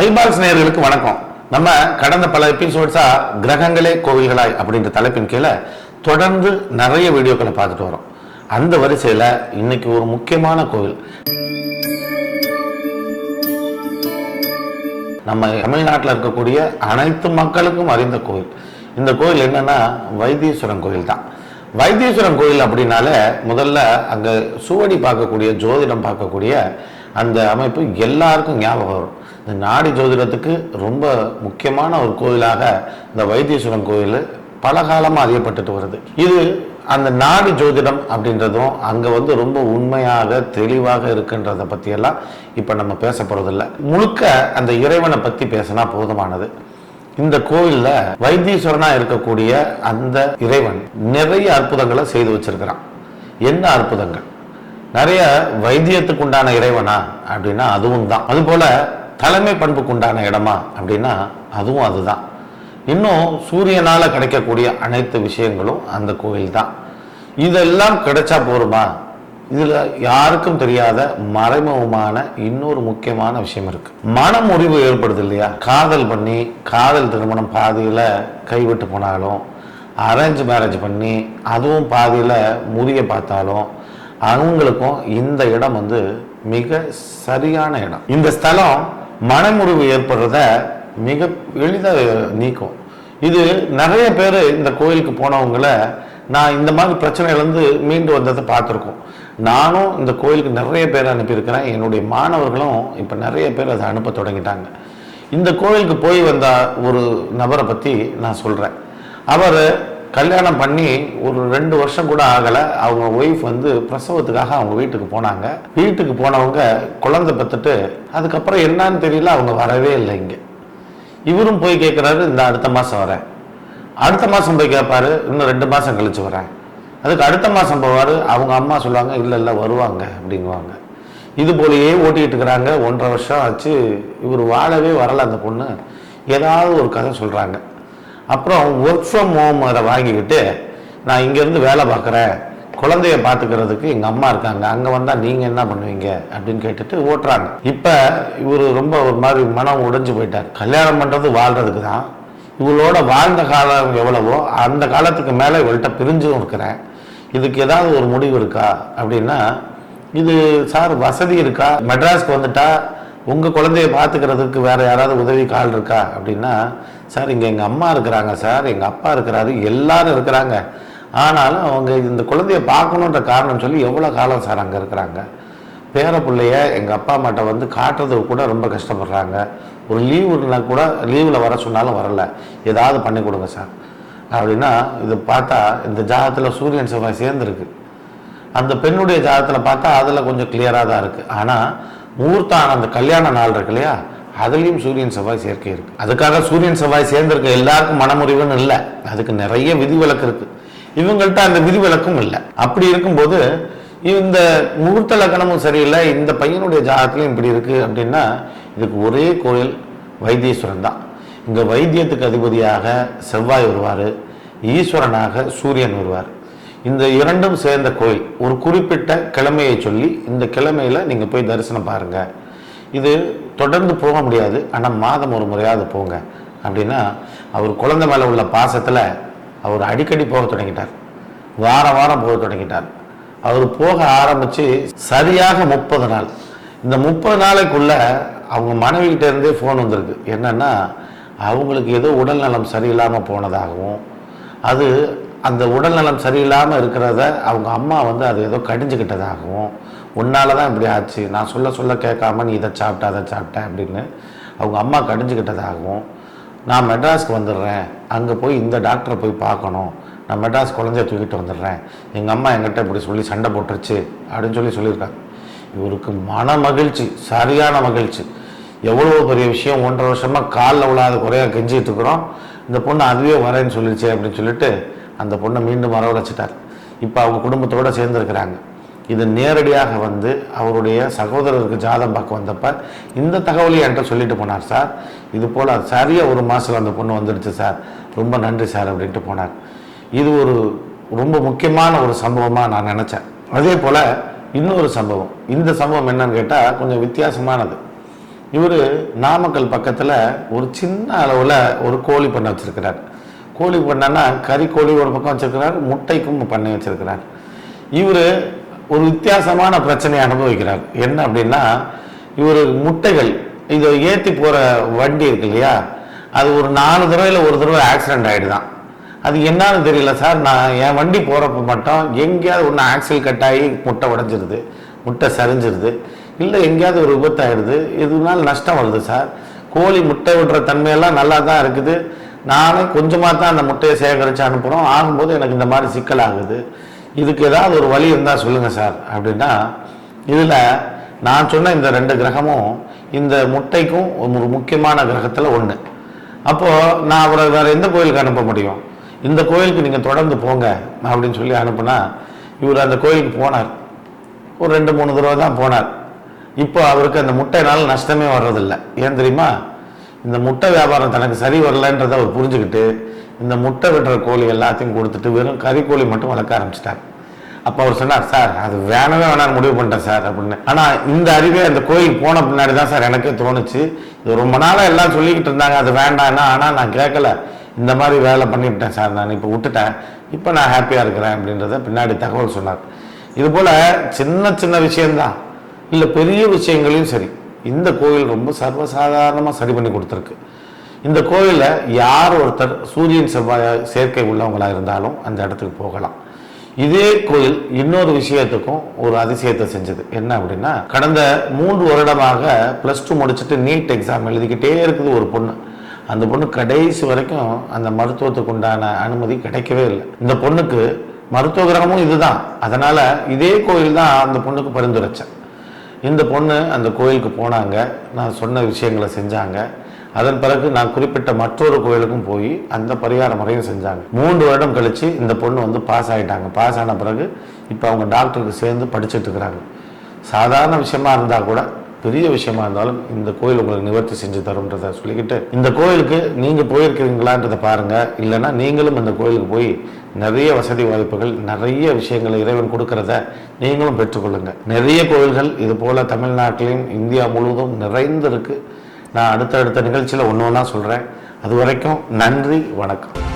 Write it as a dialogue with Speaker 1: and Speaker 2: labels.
Speaker 1: ஐபாக்ஸ் நேர்களுக்கு வணக்கம். நம்ம கடந்த பல எபிசோட்ஸா கிரகங்களே கோவில்களாய் அப்படின்ற தலைப்பின் கீழே தொடர்ந்து நிறைய வீடியோக்களை பார்த்துட்டு வரோம். அந்த வரிசையில் இன்னைக்கு ஒரு முக்கியமான கோவில். நம்ம தமிழ்நாட்டில் இருக்கக்கூடிய அனைத்து மக்களுக்கும் அறிந்த கோவில். இந்த கோயில் என்னன்னா வைத்தீஸ்வரன் கோயில் தான். வைத்தீஸ்வரன் கோயில் அப்படின்னாலே முதல்ல அங்கே சுவடி பார்க்கக்கூடிய ஜோதிடம் பார்க்கக்கூடிய அந்த அமைப்பு எல்லாருக்கும் ஞாபகம் வரும். இந்த நாடி ஜோதிடத்துக்கு ரொம்ப முக்கியமான ஒரு கோயிலாக இந்த வைத்தீஸ்வரன் கோயில் பல காலமாக அறியப்பட்டுட்டு வருது. இது அந்த நாடி ஜோதிடம் அப்படின்றதும் அங்கே வந்து ரொம்ப உண்மையாக தெளிவாக இருக்குன்றதை பற்றியெல்லாம் இப்போ நம்ம பேச போகிறதில்ல முழுக்க அந்த இறைவனை பற்றி பேசினா போதுமானது. இந்த கோவில்ல வைத்தீஸ்வரனாக இருக்கக்கூடிய அந்த இறைவன் நிறைய அற்புதங்களை செய்து வச்சிருக்கிறான். என்ன அற்புதங்கள்? நிறைய வைத்தியத்துக்கு உண்டான இறைவனா அப்படின்னா அதுவும் தான் அதுபோல் தலைமை பண்புக்கு உண்டான இடமா அப்படின்னா அதுவும் அதுதான். இன்னும் சூரியனால் கிடைக்கக்கூடிய அனைத்து விஷயங்களும் அந்த கோயில் தான் இதெல்லாம் கிடைச்சா போருமா இதுல யாருக்கும் தெரியாத மறைமுகமான இன்னொரு முக்கியமான விஷயம் இருக்கு. மன முறிவு ஏற்படுது இல்லையா? காதல் பண்ணி காதல் திருமணம் பாதியில கைவிட்டு போனாலும் அரேஞ்ச் மேரேஜ் பண்ணி அதுவும் பாதியில முறிய பார்த்தாலும் அவங்களுக்கும் இந்த இடம் வந்து மிக சரியான இடம். இந்த ஸ்தலம் மனமுறிவு ஏற்படுறத மிக எளிதாக நீக்கும். இது நிறைய பேர் இந்த கோயிலுக்கு போனவங்கள நான் இந்த மாதிரி பிரச்சனையிலேருந்து மீண்டு வந்ததை பார்த்துருக்கோம். நானும் இந்த கோயிலுக்கு நிறைய பேர் அனுப்பியிருக்கிறேன். என்னுடைய மாணவர்களும் இப்போ நிறைய பேர் அதை அனுப்ப தொடங்கிட்டாங்க. இந்த கோயிலுக்கு போய் வந்த ஒரு நபரை பற்றி நான் சொல்கிறேன் அவர் கல்யாணம் பண்ணி ஒரு ரெண்டு வருஷம் கூட ஆகலை. அவங்க ஒய்ஃப் வந்து பிரசவத்துக்காக அவங்க வீட்டுக்கு போனாங்க. வீட்டுக்கு போனவங்க குழந்தை பெற்றுட்டு அதுக்கப்புறம் என்னன்னு தெரியல அவங்க வரவே இல்லை இங்கே. இவரும் போய் கேட்குறாரு இந்த அடுத்த மாதம் வரேன். அடுத்த மாதம் போய் கேட்பாரு இன்னும் ரெண்டு மாதம் கழிச்சு வரேன். அதுக்கு அடுத்த மாதம் போவார் அவங்க அம்மா சொல்லுவாங்க இல்லை இல்லை வருவாங்க அப்படிங்குவாங்க. இது போலயே ஓட்டிகிட்டு இருக்கிறாங்க. ஒன்றரை வருஷம் ஆச்சு. இவர் வாழவே வரல அந்த பொண்ணு. ஏதாவது ஒரு கதை சொல்கிறாங்க அப்புறம் ஒர்க் ஃப்ரம் ஹோம் அதை வாங்கிக்கிட்டு நான் இங்கேருந்து வேலை பார்க்குறேன். குழந்தைய பார்த்துக்கிறதுக்கு எங்கள் அம்மா இருக்காங்க. அங்கே வந்தால் நீங்கள் என்ன பண்ணுவீங்க? அப்படின்னு கேட்டுட்டு ஓட்டுறாங்க. இப்போ இவர் ரொம்ப ஒரு மாதிரி மனம் உடைஞ்சு போயிட்டார். கல்யாணம் பண்ணுறது வாழ்கிறதுக்கு தான். இவளோட வாழ்ந்த காலம் எவ்வளவோ அந்த காலத்துக்கு மேலே இவள்கிட்ட பிரிஞ்சும் இருக்கிறேன். இதுக்கு ஏதாவது ஒரு முடிவு இருக்கா? அப்படின்னா இது சார் வசதி இருக்கா? மெட்ராஸ்க்கு வந்துட்டா உங்கள் குழந்தைய பார்த்துக்கிறதுக்கு வேறு யாராவது உதவி கால் இருக்கா? அப்படின்னா சார் இங்கே எங்கள் அம்மா இருக்கிறாங்க சார். எங்கள் அப்பா இருக்கிறாரு. எல்லாரும் இருக்கிறாங்க. ஆனாலும் அவங்க இந்த குழந்தைய பார்க்கணுன்ற காரணம் சொல்லி எவ்வளோ காலம் சார் அங்கே இருக்கிறாங்க? பேர பிள்ளைய எங்கள் அப்பா அம்மாட்ட வந்து காட்டுறதுக்கு கூட ரொம்ப கஷ்டப்படுறாங்க. ஒரு லீவுனா கூட லீவில் வர சொன்னாலும் வரல. ஏதாவது பண்ணி கொடுங்க சார். அப்படின்னா இது பார்த்தா இந்த ஜாதகத்தில் சூரியன் செவ்வாய் சேர்ந்துருக்கு. அந்த பெண்ணுடைய ஜாதகத்தில் பார்த்தா அதில் கொஞ்சம் கிளியராக தான் இருக்குது ஆனால் முகூர்த்தான அந்த கல்யாண நாள் இருக்கு இல்லையா? அதுலேயும் சூரியன் செவ்வாய் சேர்க்கை இருக்குது அதுக்காக சூரியன் செவ்வாய் சேர்ந்திருக்க எல்லாருக்கும் மனமுறிவுன்னு இல்லை. அதுக்கு நிறைய விதிவிலக்கு இருக்குது இவங்கள்ட்ட அந்த விதிவிலக்கும் இல்லை. அப்படி இருக்கும்போது இந்த முகூர்த்த லக்கணமும் சரியில்லை. இந்த பையனுடைய ஜாதகத்துலையும் இப்படி இருக்குது அப்படின்னா இதுக்கு ஒரே கோயில் வைத்தீஸ்வரன் தான். இங்கே வைத்தியத்துக்கு அதிபதியாக செவ்வாய் வருவார். ஈஸ்வரனாக சூரியன் வருவார். இந்த இரண்டும் சேர்ந்த கோயில் ஒரு குறிப்பிட்ட கிழமையை சொல்லி இந்த கிழமையில நீங்கள் போய் தரிசனம் பாருங்கள் இது தொடர்ந்து போக முடியாது. ஆனால் மாதம் ஒரு முறையாவது போங்க. அப்படின்னா அவர் குழந்தை மேலே உள்ள பாசத்தில் அவர் அடிக்கடி போக தொடங்கிட்டார். வாரம் வாரம் போக தொடங்கிட்டார். அவர் போக ஆரம்பித்து சரியாக முப்பது நாள். இந்த முப்பது நாளைக்குள்ளே அவங்க மனைவிகிட்ட இருந்தே ஃபோன் வந்திருக்கு. என்னென்னா அவங்களுக்கு ஏதோ உடல்நலம் சரியில்லாமல் போனதாகவும் அது அந்த உடல்நலம் சரியில்லாமல் இருக்கிறத அவங்க அம்மா வந்து அது ஏதோ கடிஞ்சுக்கிட்டதாகவும் உன்னால தான் இப்படி ஆச்சு. நான் சொல்ல சொல்ல கேட்காம நீ இதை சாப்பிட்ட அதை சாப்பிட்டேன் அப்படின்னு அவங்க அம்மா கடிஞ்சுக்கிட்டதாகவும் நான் மெட்ராஸ்க்கு வந்துடுறேன். அங்கே போய் இந்த டாக்டரை போய் பார்க்கணும். நான் மெட்ராஸ் குழந்தைய தூக்கிட்டு வந்துடுறேன். எங்கள் அம்மா என்கிட்ட இப்படி சொல்லி சண்டை போட்டுருச்சு அப்படின்னு சொல்லி சொல்லியிருக்காங்க. இவருக்கு மன மகிழ்ச்சி சரியான மகிழ்ச்சி. எவ்வளோ பெரிய விஷயம். ஒன்றரை வருஷமாக காலில் விழாத குறையாக கெஞ்சிட்டு இருக்கிறோம். இந்த பொண்ணு அதுவே வரேன்னு சொல்லிடுச்சு அப்படின்னு சொல்லிட்டு அந்த பொண்ணை மீண்டும் வரவழைச்சிட்டார். இப்போ அவங்க குடும்பத்தோடு சேர்ந்துருக்கிறாங்க. இது நேரடியாக வந்து அவருடைய சகோதரருக்கு ஜாதம் பார்க்க வந்தப்ப இந்த தகவலையும் என்கிட்ட சொல்லிட்டு போனார் சார். இது போல் சரியாக ஒரு மாதத்தில் அந்த பொண்ணு வந்துடுச்சு சார். ரொம்ப நன்றி சார் அப்படின்ட்டு போனார். இது ஒரு ரொம்ப முக்கியமான ஒரு சம்பவமாக நான் நினச்சேன். அதே போல் இன்னொரு சம்பவம். இந்த சம்பவம் என்னன்னு கேட்டால் கொஞ்சம் வித்தியாசமானது. இவர் நாமக்கல் பக்கத்தில் ஒரு சின்ன அளவில் ஒரு கோழி பண்ணை வச்சுருக்கிறார். கோழி பண்ணனா கறி கோழி ஒரு பக்கம் வச்சிருக்கிறார் முட்டைக்கும் பண்ணி வச்சிருக்கிறார். இவர் ஒரு வித்தியாசமான பிரச்சனையை அனுபவிக்கிறார். என்ன அப்படின்னா இவர் முட்டைகள் இதை ஏற்றி போகிற வண்டி இருக்கு இல்லையா? அது ஒரு நாலு தடவையில் ஒரு தடவை ஆக்சிடென்ட் ஆகிடுதான் அது என்னன்னு தெரியல சார். நான் என் வண்டி போகிறப்ப மட்டும் எங்கேயாவது ஒன்று ஆக்சில் கட் ஆகி முட்டை உடஞ்சிருது முட்டை சரிஞ்சிருது இல்லை எங்கேயாவது ஒரு விபத்தாயிடுது இதனால நஷ்டம் வருது சார். கோழி முட்டை விடுற தன்மையெல்லாம் நல்லா தான் இருக்குது. நானே கொஞ்சமாக தான் அந்த முட்டையை சேகரித்து அனுப்புகிறோம் ஆகும்போது எனக்கு இந்த மாதிரி சிக்கல் ஆகுது இதுக்கு ஏதாவது ஒரு வழி இருந்தால் சொல்லுங்கள் சார். அப்படின்னா இதில் நான் சொன்ன இந்த ரெண்டு கிரகமும் இந்த முட்டைக்கும் ஒரு முக்கியமான கிரகத்தில் ஒன்று அப்போது நான் அவரை வேறு எந்த கோயிலுக்கு அனுப்ப முடியும்? இந்த கோயிலுக்கு நீங்கள் தொடர்ந்து போங்க அப்படின்னு சொல்லி அனுப்புனா இவர் அந்த கோயிலுக்கு போனார். ஒரு ரெண்டு மூணு தடவை தான் போனார். இப்போ அவருக்கு அந்த முட்டைனால நஷ்டமே வர்றதில்லை. ஏன் தெரியுமா? இந்த முட்டை வியாபாரம் தனக்கு சரி வரலன்றதை அவர் புரிஞ்சுக்கிட்டு இந்த முட்டை விடுற கோழி எல்லாத்தையும் கொடுத்துட்டு வெறும் கறி கோழி மட்டும் வளர்க்க ஆரம்பிச்சிட்டார். அப்போ அவர் சொன்னார் சார் அது வேணவே வேணாம் முடிவு பண்ணிட்டேன் சார் அப்படின்னு. ஆனால் இந்த அறிவே அந்த கோயில் போன பின்னாடி தான் சார் எனக்கே தோணுச்சு. இது ரொம்ப நாளாக எல்லாம் சொல்லிக்கிட்டு இருந்தாங்க அது வேண்டாம்னா ஆனால் நான் கேட்கல. இந்த மாதிரி வேலை பண்ணிவிட்டேன் சார் நான் இப்போ விட்டுட்டேன். இப்போ நான் ஹாப்பியாக இருக்கிறேன் அப்படின்றத பின்னாடி தகவல் சொன்னார். இது போல் சின்ன சின்ன விஷயந்தான் இல்லை பெரிய விஷயங்களையும் சரி. இந்த கோயில் ரொம்ப சர்வசாதாரணமாக சரி பண்ணி கொடுத்துருக்கு. இந்த கோயிலில் யார் ஒருத்தர் சூரியன் செவ்வாய் சேர்க்கை உள்ளவங்களாக இருந்தாலும் அந்த இடத்துக்கு போகலாம். இதே கோயில் இன்னொரு விஷயத்துக்கும் ஒரு அதிசயத்தை செஞ்சது. என்ன அப்படின்னா கடந்த மூன்று வருடமாக ப்ளஸ் டூ முடிச்சுட்டு நீட் எக்ஸாம் எழுதிக்கிட்டே இருக்குது ஒரு பொண்ணு. அந்த பொண்ணு கடைசி வரைக்கும் அந்த மருத்துவத்துக்கு உண்டான அனுமதி கிடைக்கவே இல்லை. இந்த பொண்ணுக்கு மருத்துவ கிரகமும் இதுதான். அதனால இதே கோயில் தான் அந்த பொண்ணுக்கு பரிந்துரைச்சேன். இந்த பொண்ணு அந்த கோயிலுக்கு போனாங்க. நான் சொன்ன விஷயங்களை செஞ்சாங்க. அதன் பிறகு நான் குறிப்பிட்ட மற்றொரு கோயிலுக்கும் போய் அந்த பரிகார முறையும் செஞ்சாங்க. மூன்று வருடம் கழித்து இந்த பொண்ணு வந்து பாஸ் ஆகிட்டாங்க பாஸ் ஆன பிறகு இப்போ அவங்க டாக்டருக்கு சேர்ந்து படிச்சுட்டு இருக்கிறாங்க. சாதாரண விஷயமா இருந்தால் கூட பெரிய விஷயமா இருந்தாலும் இந்த கோயில் உங்களுக்கு நிவர்த்தி செஞ்சு தரும்ன்றதை சொல்லிக்கிட்டு இந்த கோயிலுக்கு நீங்கள் போயிருக்கிறீங்களான்றதை பாருங்கள் இல்லைன்னா நீங்களும் இந்த கோயிலுக்கு போய் நிறைய வசதி வாய்ப்புகள் நிறைய விஷயங்களை இறைவன் கொடுக்கறத நீங்களும் பெற்றுக்கொள்ளுங்க. நிறைய கோயில்கள் இது போல் தமிழ்நாட்டிலையும் இந்தியா முழுவதும் நிறைந்திருக்கு. நான் அடுத்தடுத்த நிகழ்ச்சியில் ஒன்று ஒன்றா சொல்கிறேன் அது வரைக்கும் நன்றி வணக்கம்.